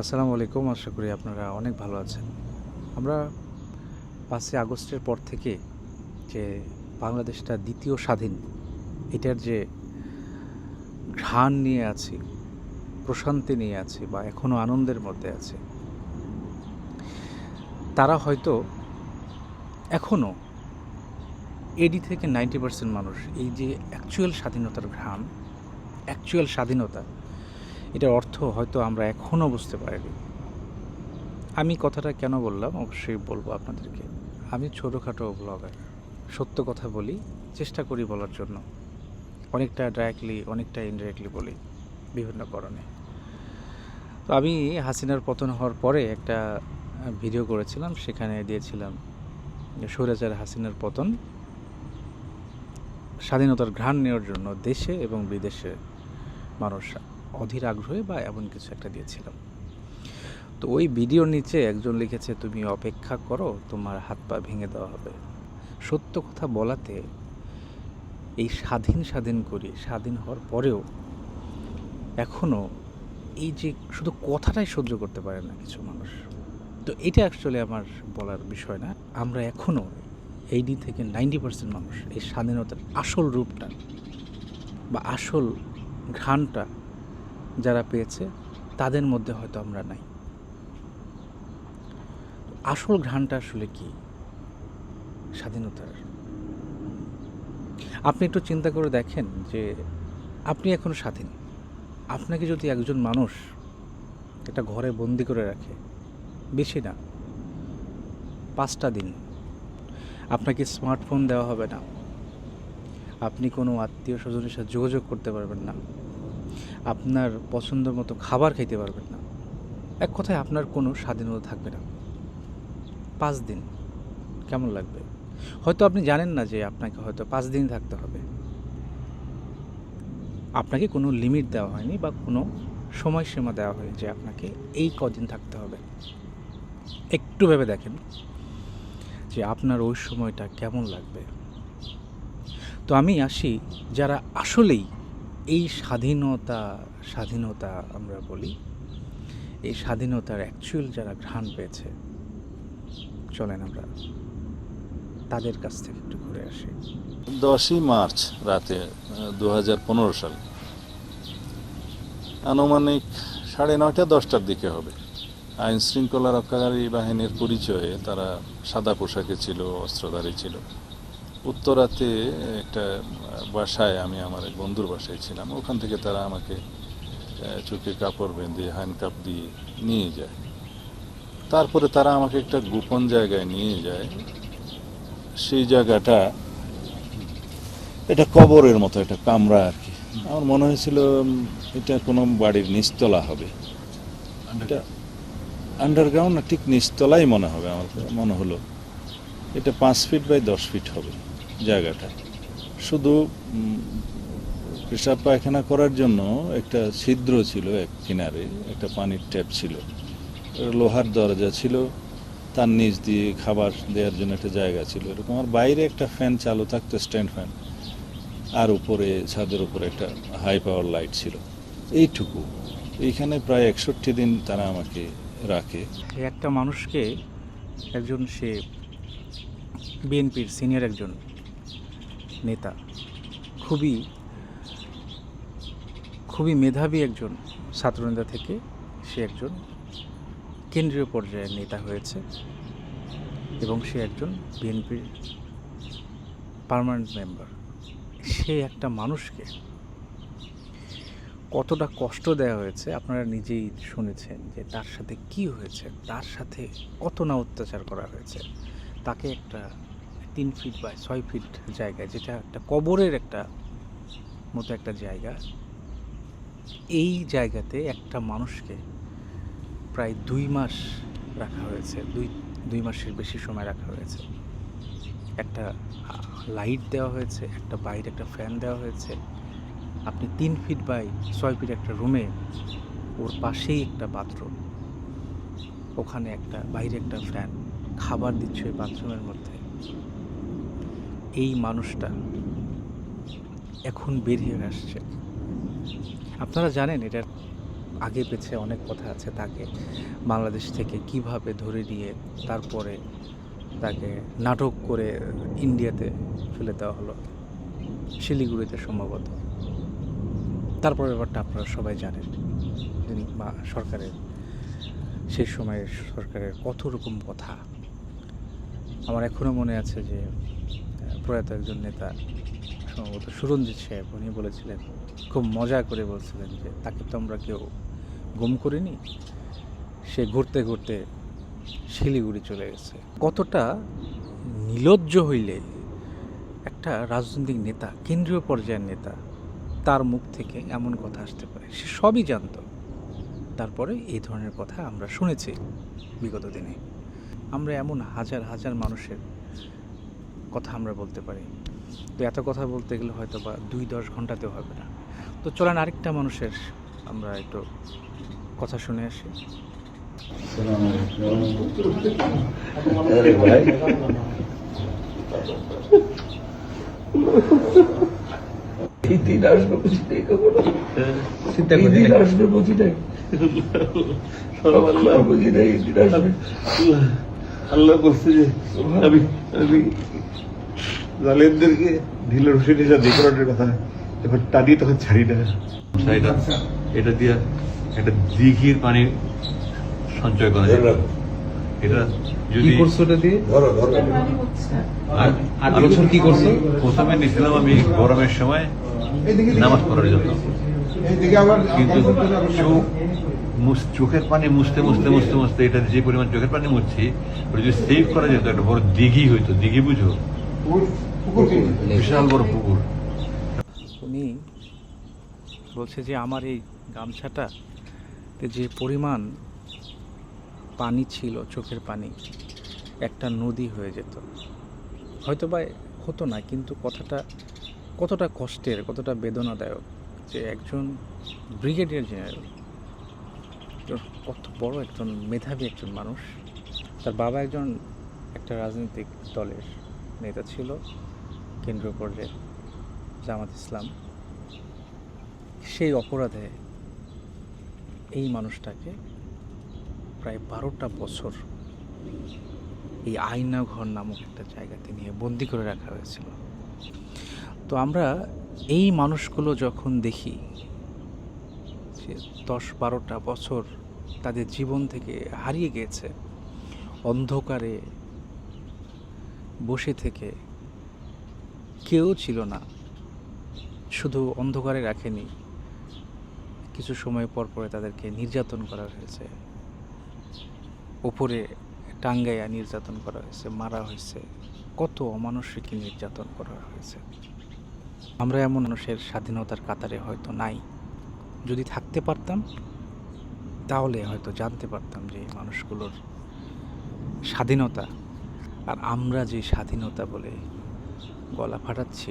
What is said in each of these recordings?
আসসালামু আলাইকুম, আশা করি আপনারা অনেক ভালো আছেন। আমরা পাঁচই আগস্টের পর থেকে যে বাংলাদেশটা দ্বিতীয় স্বাধীন, এটার যে ঘ্রাণ নিয়ে আছি, প্রশান্তি নিয়ে আছি বা এখনও আনন্দের মধ্যে আছে, তারা হয়তো এখনও এডি থেকে নাইনটি পার্সেন্ট মানুষ এই যে অ্যাকচুয়াল স্বাধীনতার ঘ্রাণ অ্যাকচুয়াল স্বাধীনতা এটার অর্থ হয়তো আমরা এখনও বুঝতে পারিনি। আমি কথাটা কেন বললাম অবশ্যই বলব আপনাদেরকে। আমি ছোটোখাটো ব্লগার সত্য কথা বলি, চেষ্টা করি বলার জন্য। অনেকটা ডাইরেক্টলি অনেকটা ইনডাইরেক্টলি বলি বিভিন্ন কারণে। তো আমি হাসিনার পতন হওয়ার পরে একটা ভিডিও করেছিলাম, সেখানে দিয়েছিলাম যে স্বৈরাচার হাসিনার পতন, স্বাধীনতার ঘ্রাণ নেওয়ার জন্য দেশে এবং বিদেশে মানুষ অধীর আগ্রহে বা এমন কিছু একটা দিয়েছিলাম। তো ওই ভিডিওর নিচে একজন লিখেছে, তুমি অপেক্ষা করো, তোমার হাত পা ভেঙে দেওয়া হবে। সত্য কথা বলাতে এই স্বাধীন স্বাধীন করি, স্বাধীন হওয়ার পরেও এখনও এই যে শুধু কথাটাই সহ্য করতে পারে না কিছু মানুষ। তো এটা অ্যাকচুয়ালি আমার বলার বিষয় না। আমরা এখনও এইটি থেকে নাইনটি পার্সেন্ট মানুষ এই স্বাধীনতার আসল রূপটা বা আসল ঘ্রাণটা যারা পেয়েছে, তাদের মধ্যে হয়তো আমরা নাই। আসল ঘ্রাণটা আসলে কি? স্বাধীনতার। আপনি একটু চিন্তা করে দেখেন যে আপনি এখন স্বাধীন। আপনাকে যদি একজন মানুষ একটা ঘরে বন্দি করে রাখে, বেশি না, পাঁচটা দিন। আপনাকে স্মার্টফোন দেওয়া হবে না। আপনি কোনো আত্মীয় স্বজনের সাথে যোগাযোগ করতে পারবেন না। আপনার পছন্দ মতো খাবার খাইতে পারবেন না। এক কথায় আপনার কোনো স্বাধীনতা থাকবে না। পাঁচ দিন। কেমন লাগবে? হয়তো আপনি জানেন না যে আপনাকে হয়তো পাঁচ দিন থাকতে হবে। আপনাকে কোনো লিমিট দেওয়া হয়নি বা কোনো সময়সীমা দেওয়া হয়নি যে আপনাকে এই কদিন থাকতে হবে। একটু ভেবে দেখেন যে আপনার ওই সময়টা কেমন লাগবে। তো আমি আসি যারা আসলেই এই স্বাধীনতা স্বাধীনতা আমরা বলি, এই স্বাধীনতার অ্যাকচুয়াল যারা ঘ্রাণ পেয়েছে, চলেন আমরা তাদের কাছ থেকে একটু ঘুরে আসি। দশই মার্চ রাতে দু হাজার পনেরো সাল, আনুমানিক সাড়ে নয়টা, দশটার দিকে হবে। আইন শৃঙ্খলা রক্ষাকারী বাহিনীর পরিচয়ে তারা সাদা পোশাকে ছিল, অস্ত্রধারী ছিল। উত্তরাতে একটা বাসায় আমি আমার এক বন্ধুর বাসায় ছিলাম ওখান থেকে তারা আমাকে চোখে কাপড় বেঁধে হ্যান্ডকাপ দিয়ে নিয়ে যায়। তারপরে তারা আমাকে একটা গোপন জায়গায় নিয়ে যায়। সেই জায়গাটা এটা কবরের মতো একটা কামরা আর কি। আমার মনে হয়েছিল এটা কোনো বাড়ির নিচতলা হবে। এটা আন্ডারগ্রাউন্ড ঠিক নিচতলাই মনে হবে আমার মনে হলো। এটা পাঁচ ফিট বাই দশ ফিট হবে। জায়গাটা। শুধু পেশাব পায়খানা করার জন্য একটা ছিদ্র ছিল এক কিনারে, একটা পানির ট্যাপ ছিল। লোহার দরজা ছিল, তার নিচ দিয়ে খাবার দেওয়ার জন্য একটা জায়গা ছিল। এরকম আর বাইরে একটা ফ্যান চালু থাকতো, স্ট্যান্ড ফ্যান। আর উপরে, ছাদের উপরে একটা হাই পাওয়ার লাইট ছিল। এইটুকু। এইখানে প্রায় একষট্টি দিন তারা আমাকে রাখে। একটা মানুষকে একজন সে বিএনপির সিনিয়র একজন নেতা। খুবই খুবই মেধাবী একজন ছাত্রনেতা থেকে সে একজন কেন্দ্রীয় পর্যায়ের নেতা হয়েছে এবং সে একজন বিএনপির পারমানেন্ট মেম্বার। সে একটা মানুষকে কতটা কষ্ট দেওয়া হয়েছে আপনারা নিজেই শুনেছেন যে তার সাথে কি হয়েছে, তার সাথে কত না অত্যাচার করা হয়েছে, তাকে একটা তিন ফিট বা ছয় ফিট জায়গায় যেটা একটা কবরের একটা মতো একটা জায়গা। এই জায়গাতে একটা মানুষকে প্রায় দুই মাস রাখা হয়েছে, দুই দুই মাসের বেশি সময় রাখা হয়েছে। একটা লাইট দেওয়া হয়েছে, একটা বাইরে একটা ফ্যান দেওয়া হয়েছে। আপনি তিন ফিট বাই ছয় ফিট একটা রুমে ওর পাশেই একটা বাথরুম ওখানে একটা, বাইরে একটা ফ্যান খাবার দিচ্ছে ওই বাথরুমের মধ্যে। এই মানুষটা এখন বেরিয়ে আসছে। আপনারা জানেন এটার আগে পেছে অনেক কথা আছে তাকে বাংলাদেশ থেকে কীভাবে ধরে নিয়ে তারপরে তাকে নাটক করে ইন্ডিয়াতে ফেলে দেওয়া হলো। শিলিগুড়িতে সম্ভবত। তারপর ব্যাপারটা আপনারা সবাই জানেন যিনি সরকারের সেই সময়ের সরকারের কত রকম কথা। আমার এখনও মনে আছে যে প্রয়াত একজন নেতা, সম্ভবত সুরঞ্জিত সাহেব, উনি বলেছিলেন, খুব মজা করে বলছিলেন যে, তাকে তো আমরা কেউ গুম করিনি, সে ঘুরতে ঘুরতে শিলিগুড়ি চলে গেছে। কতটা নিলজ্জ হইলে একটা রাজনৈতিক নেতা, কেন্দ্রীয় পর্যায়ের নেতা, তার মুখ থেকে এমন কথা আসতে পারে, সে সবই জানতো। তারপরে এই ধরনের কথা আমরা শুনেছি বিগত দিনে। আমরা এমন হাজার হাজার মানুষের কথা আমরা বলতে পারি তো এত কথা বলতে গেলে হয়তো বা দুই দশ ঘন্টাতেও হবে না তো চলেন আরেকটা মানুষের আমরা একটু কথা শুনে আসি এই আল্লাহ বলছে যে আমি আমি জালেমদেরকে ঢিলে রসে নিয়ে যা দেখানোর কথা এবার টানি তখন ছাড়ি না এটা এটা দিয়ে একটা দিঘির পানি সঞ্চয় করা যায় এটা যদি ওটা দিয়ে? ধরো ধরো। আর আট বছর কি করছ? প্রথমে নিয়েছিলাম আমি গরমের সময় নামাজ পড়ার জন্য। কিন্তু মুছ- চোখের পানি মুছতে মুছতে মুছতে মুছতে এটা যে পরিমাণ চোখের পানি মুছছি ওটা যদি সেভ করা যেত একটা বড় দিঘি হইতো। দিঘি বুঝো? বিশাল বড় পুকুর। উনি বলছে যে আমার এই গামছাটা যে পরিমাণ পানি ছিল চোখের পানি একটা নদী হয়ে যেত। হয়তো বা হতো না কিন্তু কথাটা কতটা কষ্টের কতটা বেদনাদায়ক যে একজন ব্রিগেডিয়ার জেনারেল কত বড় একজন মেধাবী একজন মানুষ। তার বাবা একজন একটা রাজনৈতিক দলের নেতা ছিল কেন্দ্রীয় পর্যায়ে জামাত ইসলাম। সেই অপরাধে এই মানুষটাকে প্রায় বারোটা বছর এই আয়না ঘর নামক একটা জায়গাতে নিয়ে বন্দি করে রাখা হয়েছিল। তো আমরা এই মানুষগুলো যখন দেখি যে দশ বারোটা বছর তাদের জীবন থেকে হারিয়ে গিয়েছে অন্ধকারে বসে থেকে কেউ ছিল না। শুধু অন্ধকারে রাখেনি, কিছু সময় পর পরে তাদেরকে নির্যাতন করা হয়েছে। উপরে টাঙ্গাইয়া নির্যাতন করা হয়েছে, মারা হয়েছে। কত অমানসিক নির্যাতন করা হয়েছে। আমরা এমন মানুষের স্বাধীনতার কাতারে হয়তো নাই। যদি থাকতে পারতাম তাহলে হয়তো জানতে পারতাম যে মানুষগুলোর স্বাধীনতা আর আমরা যে স্বাধীনতা বলে গলা ফাটাচ্ছি,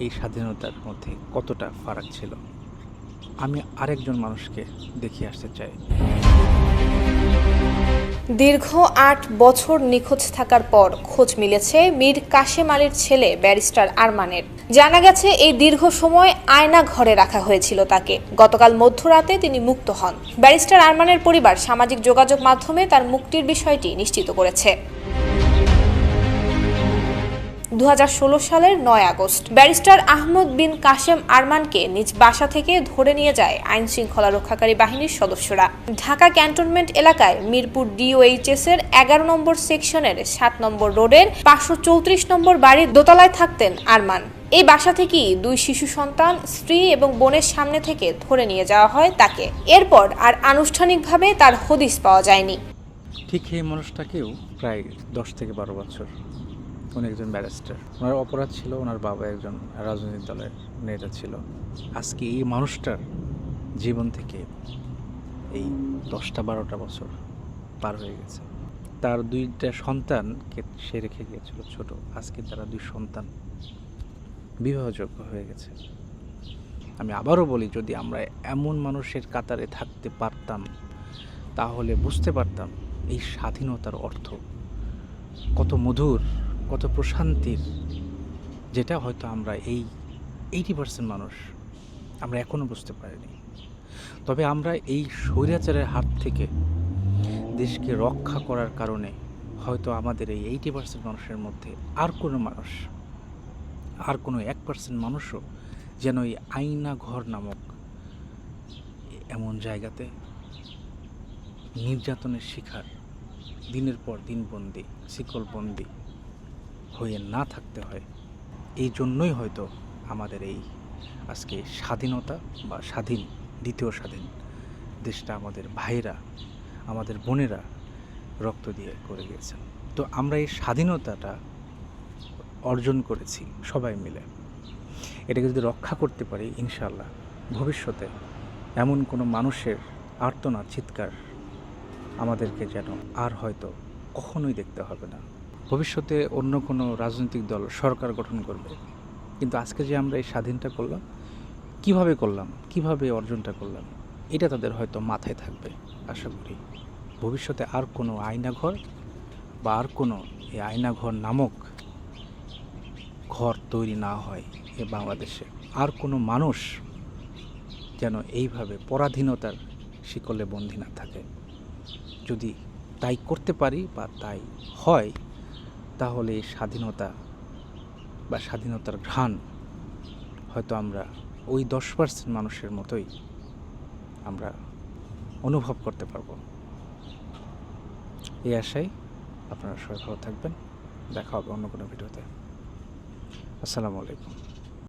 এই স্বাধীনতার মধ্যে কতটা ফারাক ছিল? আমি আরেকজন মানুষকে দেখিয়ে আসতে চাই। দীর্ঘ আট বছর নিখোঁজ থাকার পর খোঁজ মিলেছে মীর কাশেম আলীর ছেলে ব্যারিস্টার আরমানের। জানা গেছে, এই দীর্ঘ সময় আয়না ঘরে রাখা হয়েছিল তাকে। গতকাল মধ্যরাতে তিনি মুক্ত হন। ব্যারিস্টার আরমানের পরিবার সামাজিক যোগাযোগ মাধ্যমে তার মুক্তির বিষয়টি নিশ্চিত করেছে। দু হাজার ষোলো সালের নয় আগস্ট। ব্যারিস্টার আহমদ বিন কাশেম আরমানকে নিজ বাসা থেকে ধরে নিয়ে যায় আইন শৃঙ্খলা রক্ষাকারী বাহিনীর সদস্যরা। ঢাকা ক্যান্টনমেন্ট এলাকায় মিরপুর ডিওএইচএস এর এগারো নম্বর সেকশনের সাত নম্বর রোডের পাঁচশো চৌত্রিশ নম্বর বাড়ির দোতলায় থাকতেন আরমান। এই বাসা থেকেই দুই শিশু সন্তান, স্ত্রী এবং বোনের সামনে থেকে ধরে নিয়ে যাওয়া হয় তাকে। এরপর আর আনুষ্ঠানিকভাবে তার হদিস পাওয়া যায়নি। ঠিক এই মানুষটাকেও প্রায় দশ থেকে বারো বছর। উনি একজন ব্যারিস্টার। ওনার অপরাধ ছিল ওনার বাবা একজন রাজনৈতিক দলের নেতা ছিল। আজকে এই মানুষটার জীবন থেকে এই দশটা, বারোটা বছর পার হয়ে গেছে। তার দুইটা সন্তানকে সে রেখে গিয়েছিল ছোট। আজকে তারা দুই সন্তান বিবাহযোগ্য হয়ে গেছে। আমি আবারও বলি, যদি আমরা এমন মানুষের কাতারে থাকতে পারতাম, তাহলে বুঝতে পারতাম এই স্বাধীনতার অর্থ কত মধুর। কত প্রশান্তির, যেটা হয়তো আমরা এই এইটি পার্সেন্ট মানুষ আমরা এখনও বুঝতে পারিনি। তবে আমরা এই স্বৈরাচারের হাত থেকে দেশকে রক্ষা করার কারণে হয়তো আমাদের এই এইটি পার্সেন্ট মানুষের মধ্যে আর কোনো মানুষ, আর কোনো এক পার্সেন্ট মানুষও যেন এই আইনা ঘর নামক এমন জায়গাতে নির্যাতনের শিকার দিনের পর দিন বন্দি শিকলবন্দি হয়ে না থাকতে হয়। এই জন্যই হয়তো আমাদের এই আজকে স্বাধীনতা বা স্বাধীন দ্বিতীয় স্বাধীন দেশটা আমাদের ভাইরা আমাদের বোনেরা রক্ত দিয়ে করে গিয়েছেন তো আমরা এই স্বাধীনতাটা অর্জন করেছি সবাই মিলে। এটাকে যদি রক্ষা করতে পারি ইনশাল্লাহ ভবিষ্যতে এমন কোনো মানুষের আর্তনাদ, চিৎকার আমাদেরকে যেন আর হয়তো কখনোই দেখতে হবে না। ভবিষ্যতে অন্য কোনো রাজনৈতিক দল, সরকার গঠন করবে। কিন্তু আজকে যে আমরা এই স্বাধীনটা করলাম, কীভাবে করলাম, কীভাবে অর্জনটা করলাম, এটা তাদের হয়তো মাথায় থাকবে, আশা করি। ভবিষ্যতে আর কোনো আয়নাঘর বা আর কোনো এই আয়নাঘর নামক ঘর তৈরি না হয় এ বাংলাদেশে। আর কোনো মানুষ যেন এইভাবে পরাধীনতার শিকলে বন্দী না থাকে। যদি তাই করতে পারি বা তাই হয় তাহলে স্বাধীনতা বা স্বাধীনতার ঘ্রাণ হয়তো আমরা ওই দশ পার্সেন্ট মানুষের মতোই আমরা অনুভব করতে পারব। এই আশায় আপনারা সবাই ভালো থাকবেন। দেখা হবে অন্য কোনো ভিডিওতে। আসসালামু আলাইকুম।